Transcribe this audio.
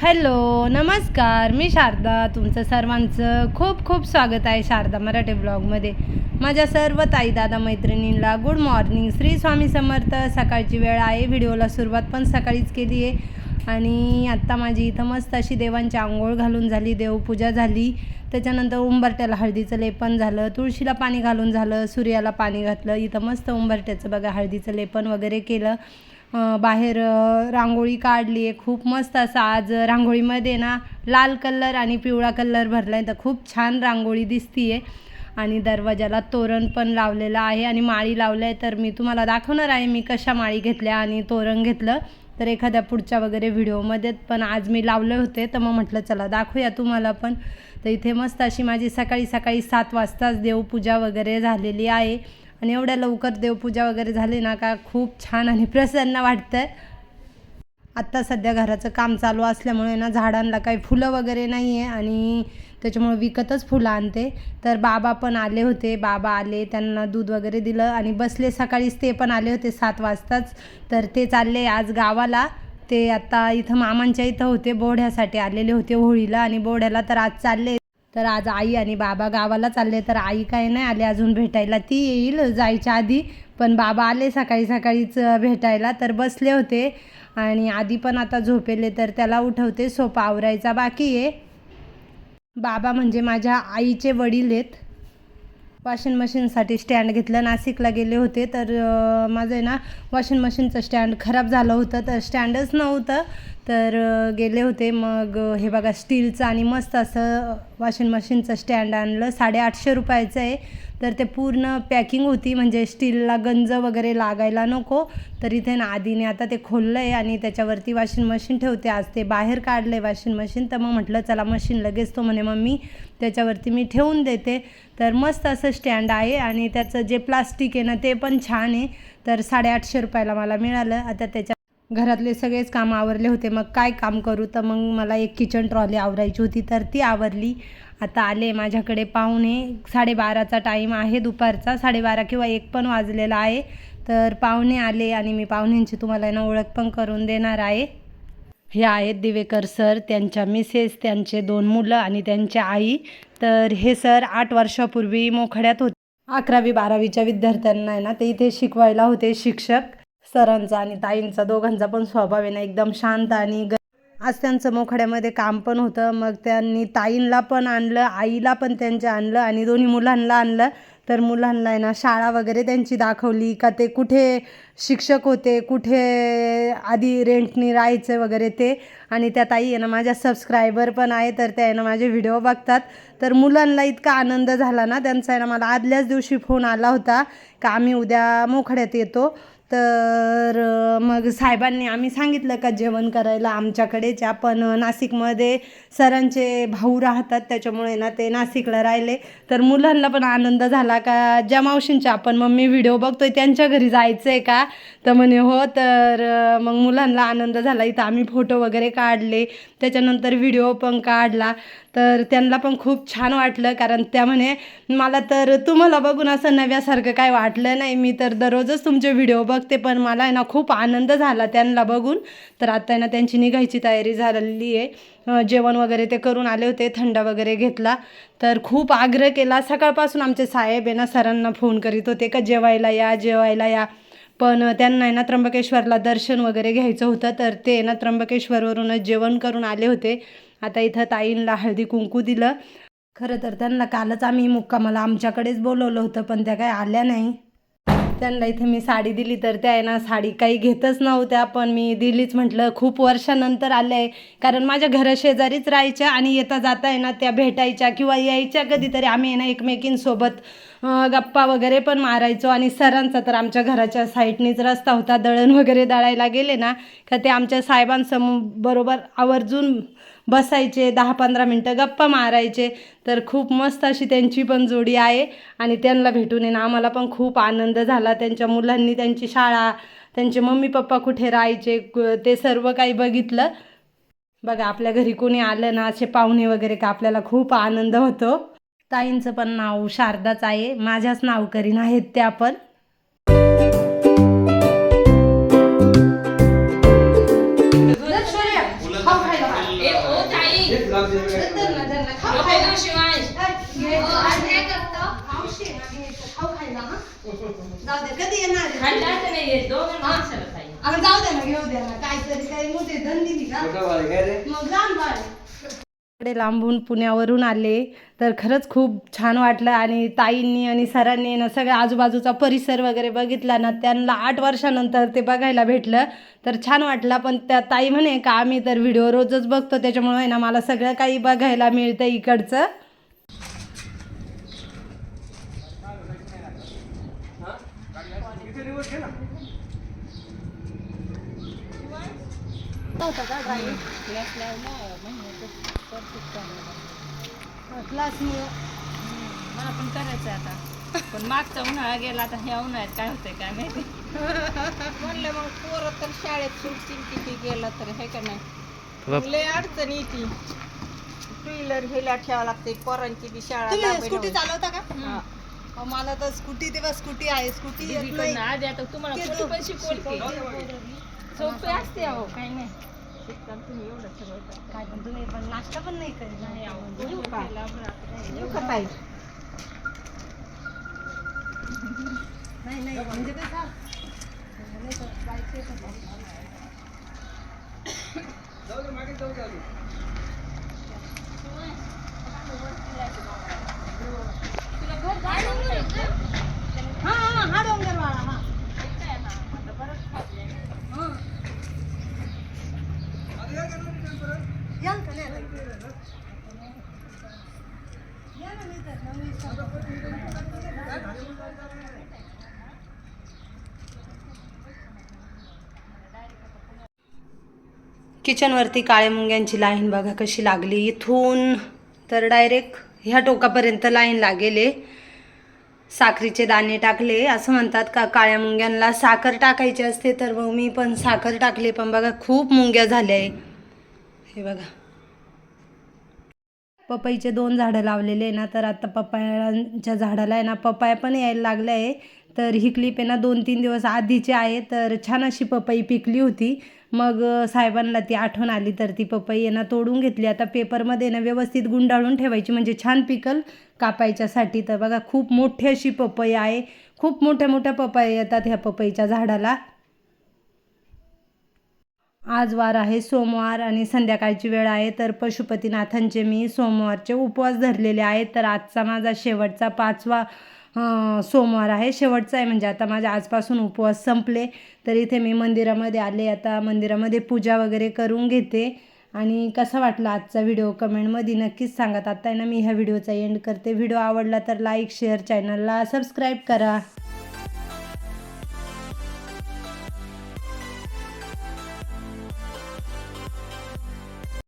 Hello नमस्कार. मी शारदा तुमचं सर्वांचं खूप खूप स्वागत आहे शारदा मराठी ब्लॉगमध्ये. माझ्या सर्व ताई दादा मैत्रिणींना गुड मॉर्निंग श्री स्वामी समर्थ सकाळची वेळ आहे. व्हिडिओला सुरुवात पण सकाळीच केली आहे. आणि आत्ता माझी इथं मस्त अशी देवांची आंघोळ घालून झाली देवपूजा झाली. त्याच्यानंतर उंबरट्याला हळदीचं लेपन झालं तुळशीला पाणी घालून झालं सूर्याला पाणी घातलं. इथं मस्त उंबरट्याचं बघा हळदीचं लेपन वगैरे केलं. बाहेर रांगोळी काढली. आहे खूप मस्त असं आज रांगोळीमध्ये ना लाल कलर आणि पिवळा कलर भरला आहे तर खूप छान रांगोळी दिसती आहे आणि दरवाजाला तोरण पण लावलेलं आहे आणि माळी लावलं आहे तर मी तुम्हाला दाखवणार आहे मी कशा माळी घेतल्या आणि तोरण घेतलं. तर एखाद्या पुढच्या वगैरे व्हिडिओमध्ये पण आज मी लावले होते. तर मग म्हटलं चला दाखवूया तुम्हाला पण. तर इथे मस्त अशी माझी सकाळी सकाळी सात वाजताच देवपूजा वगैरे झालेली आहे. आणि एवढ्या लवकर देवपूजा वगैरे झाली ना का खूप छान आणि प्रसन्न वाटतं आत्ता सध्या घराचं काम चालू असल्यामुळे ना झाडांना काही फुलं वगैरे नाही आहे आणि त्याच्यामुळे विकतच फुलं आणते. तर बाबा पण आले होते. बाबा आले त्यांना दूध वगैरे दिलं आणि बसले. सकाळीच ते पण आले होते सात वाजताच. तर ते चालले आज गावाला. ते आत्ता इथं मामांच्या इथं होते. बोढ्यासाठी आलेले होते होळीला आणि बोढ्याला तर आज चालले. तर आज आई आणि बाबा गावाला चालले तर आई काय नाही आली अजून भेटायला. ती येईल जायच्या आधी पण बाबा आले सकाळी सकाळीच भेटायला तर बसले होते. आणि आधी पण आता झोपेले तर त्याला उठवते सोपा आवरायचा बाकी आहे. बाबा म्हणजे माझ्या आईचे वडील आहेत. वॉशिंग मशीनसाठी स्टँड घेतलं नाशिकला गेले होते तर माझं आहे ना वॉशिंग मशीनचं स्टँड खराब झालं होतं तर स्टँडच नव्हतं. तर गेले होते मग हे बघा स्टीलचं आणि मस्त असं वॉशिंग मशीनचं स्टँड आणलं. साडेआठशे रुपयाचं आहे. तर ते पूर्ण पॅकिंग होती. म्हणजे स्टीलला गंज वगैरे लागायला नको. तर इथे ना आधीने आता ते खोललं आहे आणि त्याच्यावरती वॉशिंग मशीन ठेवते. आज ते बाहेर काढलं आहे वॉशिंग मशीन. तर मग म्हटलं चला मशीन लगेच तो म्हणे मम्मी त्याच्यावरती मी ठेवून देते. तर मस्त असं स्टँड आहे आणि त्याचं जे प्लास्टिक आहे ना ते पण छान आहे. तर साडेआठशे रुपयाला मला मिळालं. आता त्याच्या घरातले सगळेच काम आवरले होते. मग काय काम करू? तर मग मला एक किचन ट्रॉली आवरायची होती. तर ती आवरली. आता आले माझ्याकडे पाहुणे. साडेबाराचा टाईम आहे दुपारचा. साडेबारा किंवा एक पण वाजलेला आहे. तर पाहुणे आले आणि मी पाहुण्यांची तुम्हाला ना ओळख पण करून देणार आहे. हे आहेत दिवेकर सर त्यांच्या मिसेस त्यांचे दोन मुलं आणि त्यांच्या आई. तर हे सर आठ वर्षापूर्वी मोखड्यात होते. अकरावी बारावीच्या विद्यार्थ्यांना आहे ना ते इथे शिकवायला होते शिक्षक. सरांचा आणि ताईंचा दोघांचा पण स्वभाव आहे ना एकदम शांत आणि आज त्यांचं मोखड्यामध्ये काम पण होतं. मग त्यांनी ताईंला पण आणलं आईला पण त्यांच्या आणलं आणि दोन्ही मुलांना आणलं. तर मुलांना आहे ना शाळा वगैरे त्यांची दाखवली का ते कुठे शिक्षक होते कुठे आधी रेंटनी राहायचं वगैरे ते. आणि त्या ताई आहे ना माझ्या सबस्क्रायबर पण आहे तर त्या आहे ना माझे व्हिडिओ बघतात. तर मुलांना इतका आनंद झाला ना त्यांचा आहे ना मला आदल्याच दिवशी फोन आला होता का आम्ही उद्या मोखड्यात येतो. तर मग साहेबांनी आम्ही सांगितलं का जेवण करायला आमच्याकडेच आपण नाशिकमध्ये सरांचे भाऊ राहतात त्याच्यामुळे ना ते नाशिकला राहिले. तर मुलांना पण आनंद झाला का ज्या मावशींच्या आपण मम्मी व्हिडिओ बघतोय त्यांच्या घरी जायचं आहे का? तर म्हणे हो. तर मग मुलांना आनंद झाला. इथं आम्ही फोटो वगैरे काढले. त्याच्यानंतर व्हिडिओ पण काढला. तर त्यांना पण खूप छान वाटलं कारण त्या म्हणे मला तर तुम्हाला बघून असं नव्यासारखं काय वाटलं नाही. मी तर दररोजच तुमचे व्हिडिओ बघते पण मला आहे ना खूप आनंद झाला त्यांना बघून. तर आता आहे ना त्यांची निघायची तयारी झालेली आहे. जेवण वगैरे ते करून आले होते थंडा वगैरे घेतला. तर खूप आग्रह केला. सकाळपासून आमचे साहेब आहे ना सरांना फोन करीत होते का जेवायला या जेवायला या. पण त्यांना आहे ना त्र्यंबकेश्वरला दर्शन वगैरे घ्यायचं होतं. तर ते ना त्र्यंबकेश्वरवरूनच जेवण करून आले होते. आता इथं ताईंला हळदी कुंकू दिलं. खरं तर त्यांना कालच आम्ही मुक्कामाला आमच्याकडेच बोलवलं होतं पण त्या काय आल्या नाही. त्यांना इथे मी साडी दिली तर त्या आहे ना साडी काही घेतच नव्हत्या पण मी दिलीच म्हटलं खूप वर्षानंतर आलं आहे कारण माझ्या घराशेजारीच राहायच्या आणि येता जाता आहे ना त्या भेटायच्या किंवा यायच्या कधीतरी. आम्ही आहे ना एकमेकींसोबत गप्पा वगैरे पण मारायचो आणि सरांचा तर आमच्या घराच्या साईडनीच रस्ता होता दळण वगैरे दळायला गेले ना का ते आमच्या साहेबांसमोर बरोबर आवर्जून बसायचे दहा पंधरा मिनटं गप्पा मारायचे. तर खूप मस्त अशी त्यांची पण जोडी आहे. आणि त्यांना भेटून येणं आम्हाला पण खूप आनंद झाला. त्यांच्या मुलांनी त्यांची शाळा त्यांचे मम्मी पप्पा कुठे राहायचे कु- ते सर्व काही बघितलं. बघा आपल्या घरी कोणी आलं ना असे पाहुणे वगैरे का आपल्याला खूप आनंद होतो. ताईंचं पण नाव शारदाच आहे. माझ्याच नावकरीन आहेत त्या पण. जाऊ दे कधी येणार आहे? खायला नाही येत दोघं माणसाला खाई अगं जाऊ दे ना घेऊ दे ना. काहीतरी काही मोठे धन दिली का? मग लहान बाळ इकडे लांबून पुण्यावरून आले. तर खरंच खूप छान वाटलं आणि ताईंनी आणि सरांनी ना सगळ्या आजूबाजूचा परिसर वगैरे बघितला ना त्यांना आठ वर्षानंतर ते बघायला भेटलं. तर छान वाटलं पण त्या ताई म्हणे का आम्ही तर व्हिडिओ रोजच बघतो त्याच्यामुळे आहे ना मला सगळं काही बघायला मिळतं इकडचं. क्लासमुळं मला पण करायचं आता. पण मागचा उन्हाळा गेला आता ह्या उन्हाळ्यात काय होतंय काय माहिती. म्हणलं मग पोरं तर शाळेत सुटतील किती गेलं तर हे का नाही? लय अडचण येते टू व्हीलर ह्याला ठेवावं लागते पोरांची बी शाळा स्कूटी ना. चालवता का? मला तर स्कूटी तेव्हा स्कूटी आहे स्कूटी येत नाही. दीदीकडनं आधी आता तुम्हाला ते कोणी दो- पण शिकवल सोपे असते अहो काही नाही. शिकताना तुम्ही एवढं सगळं. करा. काय पण तुम्ही पण नाश्ता पण नाही करीत. नाही येऊ का? नाही. येऊ का ताई? नाही नाही म्हणजे नाही तर हा हा. किचनवरती काळ्या मुंग्यांची लाईन बघा कशी लागली इथून तर डायरेक्ट ह्या टोकापर्यंत लाईन लागेले साखरीचे दाणे टाकले असं म्हणतात का काळ्या मुंग्यांना साखर टाकायची असते तर मग मी पण साखर टाकली पण बघा खूप मुंग्या झाल्या आहे. हे बघा. पपईचे दोन झाडं लावलेले आहे ना तर आता पपायांच्या झाडाला आहे ना पपाया पण यायला लागल्या आहे. तर ही क्लिप आहे ना दोन तीन दिवस आधीची आहे. तर छान अशी पपई पिकली होती. मग साहेबांना ती आठवण आली. तर ती पपई आहे ना तोडून घेतली. आता पेपरमध्ये ना व्यवस्थित गुंडाळून ठेवायची. म्हणजे छान पिकल कापायच्यासाठी. तर बघा खूप मोठी अशी पपई आहे. खूप मोठ्या मोठ्या पपई येतात ह्या पपईच्या झाडाला. आज वार आहे सोमवार आणि संध्याकाळची वेळ आहे. तर पशुपतीनाथांचे मी सोमवारचे उपवास धरलेले आहेत. तर आजचा माझा शेवटचा पाचवा सोमवार आहे. शेवटचा आहे म्हणजे आता माझ्या आजपासून उपवास संपले. तर इथे मी मंदिरामध्ये आले. आता मंदिरामध्ये पूजा वगैरे करून घेते. आणि कसा वाटला आजचा व्हिडिओ? कमेंटमध्ये नक्कीच सांगा. आता आहे ना मी ह्या व्हिडिओचा एंड करते. व्हिडिओ आवडला तर लाईक शेअर चॅनलला सबस्क्राईब करा.